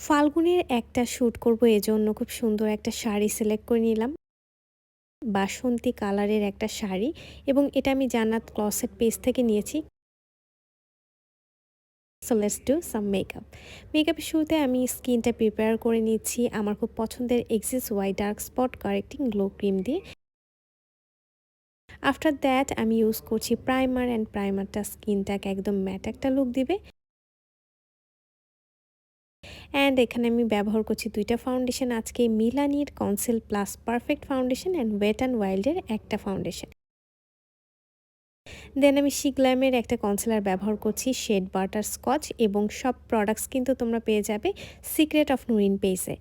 ফাল্গুনের একটা শ্যুট করব, এজন্য খুব সুন্দর একটা শাড়ি সিলেক্ট করে নিলাম। বাসন্তী কালারের একটা শাড়ি এবং এটা আমি জান্নাত ক্লসেট পেজ থেকে নিয়েছি। So let's do some makeup মেকআপের শুরুতে আমি স্কিনটা প্রিপেয়ার করে নিচ্ছি। আমার খুব পছন্দের Axis Y dark spot correcting glow cream দিয়ে। আফটার দ্যাট আমি ইউজ করছি প্রাইমার অ্যান্ড প্রাইমারটা স্কিনটাকে একদম ম্যাট একটা লুক দিবে। অ্যান্ড এখানে আমি ব্যবহার করছি দুইটা ফাউন্ডেশন আজকে মিলানির conceal plus perfect foundation and wet and ওয়াইল্ডের একটা ফাউন্ডেশন দেন আমি শিগ্ল্যামের একটা কনসিলার ব্যবহার করছি শেড বাটার স্কচ এবং সব প্রোডাক্টস কিন্তু তোমরা পেয়ে যাবে সিক্রেট অফ নুরিন পেসে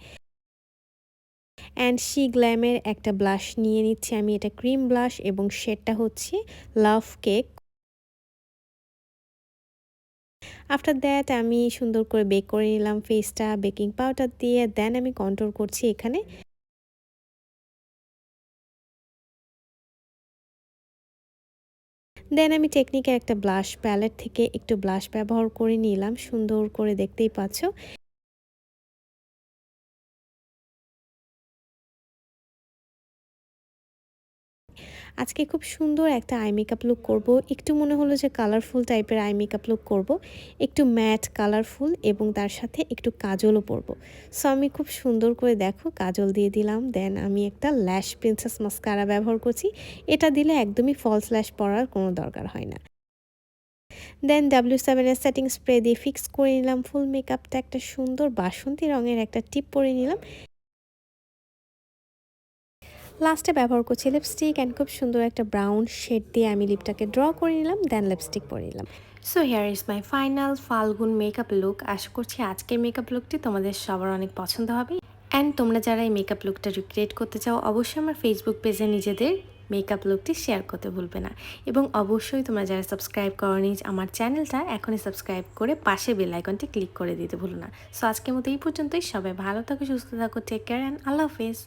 অ্যান্ড শি গ্ল্যামের একটা ব্লাশ নিয়ে নিচ্ছি আমি, এটা ক্রিম ব্লাশ এবং শেডটা হচ্ছে লাভ কেক আফটার দ্যাট আমি সুন্দর করে বেক করে নিলাম ফেসটা বেকিং পাউডার দিয়ে দেন আমি কন্ট্রোল করছি এখানে। দেন আমি টেকনিকে একটা ব্লাশ প্যালেট থেকে একটু ব্লাশ ব্যবহার করে নিলাম, সুন্দর করে দেখতেই পাচ্ছ। আজকে খুব সুন্দর একটা আই মেকআপ লুক করব। একটু মনে হলো যে কালারফুল টাইপের আই মেকআপ লুক করব। একটু ম্যাট কালারফুল এবং তার সাথে একটু কাজলও পরবো। সো আমি খুব সুন্দর করে দেখো, কাজল দিয়ে দিলাম। দেন আমি একটা ল্যাশ প্রিন্সেস মাস্কারা ব্যবহার করছি। এটা দিলে একদমই ফলস ল্যাশ পরার কোনো দরকার হয় না। দেন ডাব্লিউ সেভেনের সেটিং স্প্রে দিয়ে ফিক্স করে নিলাম। ফুল মেকআপটা একটা সুন্দর বাসন্তী রঙের একটা টিপ পরে নিলাম। লাস্টে ব্যবহার করছি লিপস্টিক অ্যান্ড খুব সুন্দর একটা ব্রাউন শেড দিয়ে আমি লিপটাকে ড্র করে নিলাম দেন লিপস্টিক পরে নিলাম। So here is my final Falgun makeup look আশা করছি আজকের মেকআপ লুকটি তোমাদের সবার অনেক পছন্দ হবে। অ্যান্ড তোমরা যারা এই মেকআপ লুকটা রিক্রিয়েট করতে চাও, অবশ্যই আমার ফেসবুক পেজে নিজেদের মেকআপ লুকটি শেয়ার করতে ভুলবে না। এবং অবশ্যই তোমরা যারা সাবস্ক্রাইব করনি, আমার চ্যানেলটা এখনই সাবস্ক্রাইব করে পাশে বেল আইকনটি ক্লিক করে দিতে ভুলো না। সো আজকের মতো এই পর্যন্তই। সবাই ভালো থাকো, সুস্থ থাকো টেক কেয়ার অ্যান্ড আল্লাহ হাফেজ।